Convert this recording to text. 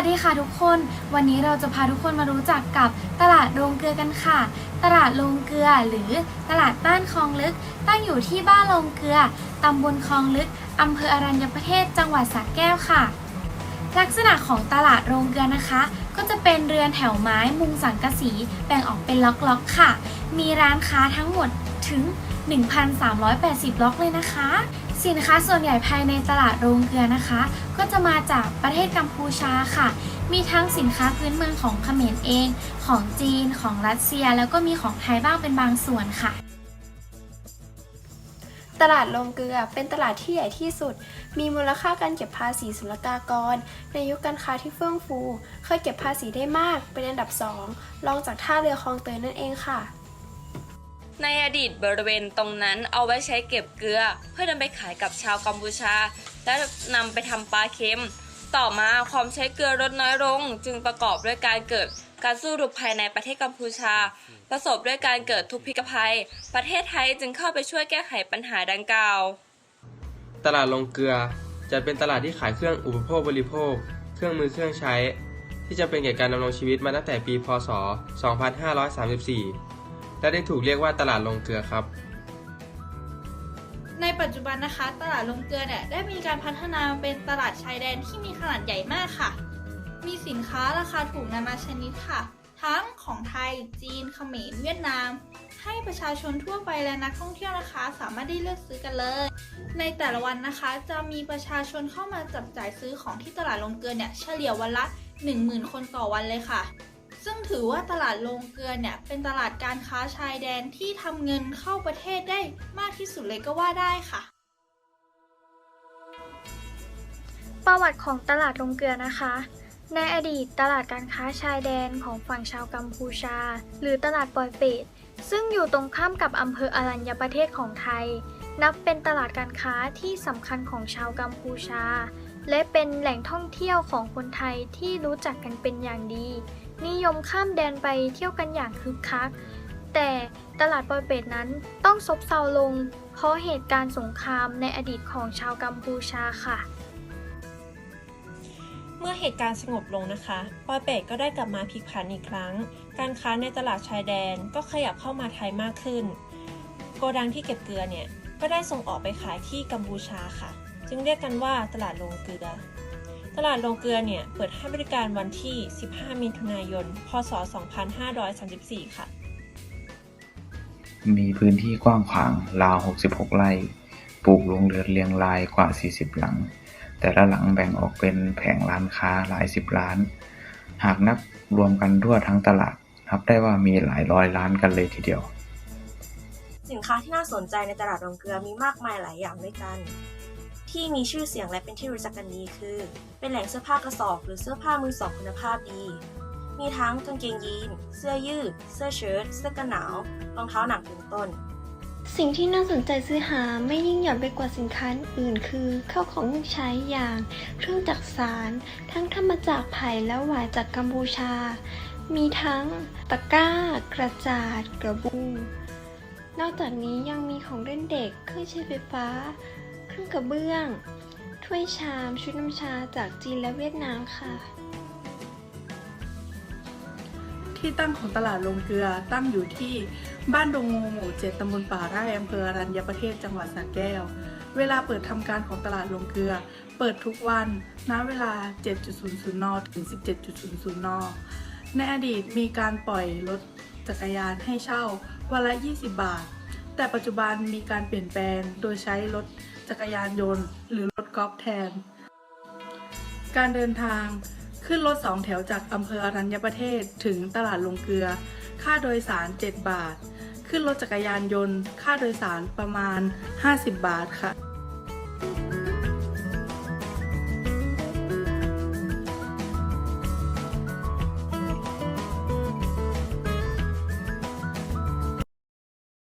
สดีค่ะทุกคน วันนี้เราจะพาทุกคนมารู้จักกับตลาดโรงเกลือกันค่ะ ตลาดโรงเกลือหรือตลาดบ้านคลองลึก ตั้งอยู่ที่บ้านโรงเกลือ ตำบลคลองลึก อำเภออรัญญประเทศ จังหวัดสระแก้วค่ะ ลักษณะของตลาดโรงเกลือนะคะ ก็จะเป็นเรือนแถวไม้มุงสังกะสีแบ่งออกเป็นล็อกๆค่ะ มีร้านค้าทั้งหมดถึง 1,380 ล็อกเลยนะคะ สินค้าส่วนใหญ่ภายในตลาดโรงเกลือนะคะ ก็จะมาจากประเทศกัมพูชาค่ะ มีทั้งสินค้าพื้นเมืองของเขมรเอง ของจีน ของรัสเซีย แล้วก็มีของไทยบ้างเป็นบางส่วนค่ะ ตลาดโรงเกลือเป็นตลาดที่ใหญ่ที่สุด มีมูลค่าการเก็บภาษีศุลกากร ในยุคการค้าที่เฟื่องฟู เคยเก็บภาษีได้มากเป็นอันดับสองรองจากท่าเรือคลองเตยนั่นเองค่ะ ในอดีตบริเวณตรงนั้นเอาไว้ใช้เก็บเกลือ เพื่อนำไปขายกับชาวกัมพูชา และนำไปทำปลาเค็ม ต่อมาความใช้เกลือลดน้อยลง จึงประกอบด้วยการเกิดการสู้รบภายในประเทศกัมพูชา ประสบด้วยการเกิดทุพพิกภัย ประเทศไทยจึงเข้าไปช่วยแก้ไขปัญหาดังกล่าว ตลาดลงเกลือจะเป็นตลาดที่ขายเครื่องอุปโภคบริโภค เครื่องมือเครื่องใช้ ที่จะเป็นแก่การดำรงชีวิตมาตั้งแต่ปี พศ 2534 และได้ถูกเรียกว่าตลาดลงเกลือครับ ในปัจจุบันนะคะ ตลาดลงเกลือเนี่ยได้มีการพัฒนาเป็นตลาดชายแดนที่มีขนาดใหญ่มากค่ะ มีสินค้าราคาถูกนานาชนิดค่ะ ทั้งของไทย จีน เขมร เวียดนาม ให้ประชาชนทั่วไปและนักท่องเที่ยวนะคะ สามารถได้เลือกซื้อกันเลย ในแต่ละวันนะคะ จะมีประชาชนเข้ามาจับจ่ายซื้อของที่ตลาดลงเกลือเนี่ยเฉลี่ยวันละ 10,000 คนต่อวันเลยค่ะ ซึ่งถือว่าตลาดโรงเกลือเนี่ยเป็นตลาดการค้าชายแดนที่ทำเงินเข้าประเทศได้มากที่สุดเลยก็ว่าได้ค่ะ ประวัติของตลาดลงเกลือนะคะ ในอดีตตลาดการค้าชายแดนของฝั่งชาวกัมพูชา หรือตลาดปอยเปตซึ่งอยู่ตรงข้ามกับอำเภออรัญญประเทศของไทย นับเป็นตลาดการค้าที่สำคัญของชาวกัมพูชา และเป็นแหล่งท่องเที่ยวของคนไทยที่รู้จักกันเป็นอย่างดี นิยมข้ามแดนไปเที่ยวกันอย่างคึกคัก แต่ตลาดปอยเปตนั้นต้องซบเซาลง เพราะเหตุการณ์สงครามในอดีตของชาวกัมพูชาค่ะ เมื่อเหตุการณ์สงบลงนะคะปอยเปตก็ได้กลับมาพลิกผันอีกครั้ง การค้าในตลาดชายแดนก็ขยับเข้ามาไทยมากขึ้น โกดังที่เก็บเกลือเนี่ยก็ได้ส่งออกไปขายที่กัมพูชาค่ะ จึงเรียกกันว่าตลาดโรงเกลือ ตลาดโรงเกลือเนี่ย เปิดให้บริการวันที่ 15 มิถุนายน พศ 2534 ค่ะ มีพื้นที่กว้างขวางราว 66 ไร่ ปลูกโรงเรือนเรียงรายกว่า 40 หลัง แต่ละหลังแบ่งออกเป็นแผงร้านค้าหลายสิบร้าน หากนับรวมกันทั่วทั้งตลาดนับได้ว่ามีหลายร้อยร้านกันเลยทีเดียว สินค้าที่น่าสนใจในตลาดโรงเกลือมีมากมายหลายอย่างด้วยกัน ที่มีชื่อเสียงและเป็นที่รู้จักกันดีคือ เป็นแหล่งเสื้อผ้ากระสอบ หรือเสื้อผ้ามือสองคุณภาพดี มีทั้งกางเกงยีน เสื้อยืด เสื้อเชิ้ต เสื้อกันหนาว รองเท้าหนังเป็นต้น สิ่งที่น่าสนใจซื้อหาไม่ยิ่งหย่อนไปกว่าสินค้าอื่นคือข้าวของเครื่องใช้อย่างเครื่องจักสานทั้งทำมาจากไผ่และหวายจากกัมพูชา มีทั้งตะกร้า กระจาด กระบุงนอกจากนี้ยังมีของเล่นเด็ก เครื่องใช้ไฟฟ้า รื่องกระเบื้อง ถ้วยชามชุดน้ำชาจากจีนและเวียดนามค่ะ ที่ตั้งของตลาดลงเกลือตั้งอยู่ที่บ้านดงงูหมู่เจ็ดตำบลป่าไร่อำเภออรัญญประเทศจังหวัดสระแก้ว เวลาเปิดทำการของตลาดลงเกลือ เปิดทุกวันณเวลา 7.00 น ถึง 17.00 น ในอดีตมีการปล่อยรถจักรยานให้เช่าวันละ 20 บาท แต่ปัจจุบันมีการเปลี่ยนแปลงโดยใช้รถจักรยานยนต์ หรือรถกอล์ฟแทน การเดินทางขึ้นรถสองแถวจากอำเภออรัญญประเทศถึงตลาดลงเกลือ ค่าโดยสาร 7 บาท ขึ้นรถจักรยานยนต์ ค่าโดยสารประมาณ 50 บาทค่ะ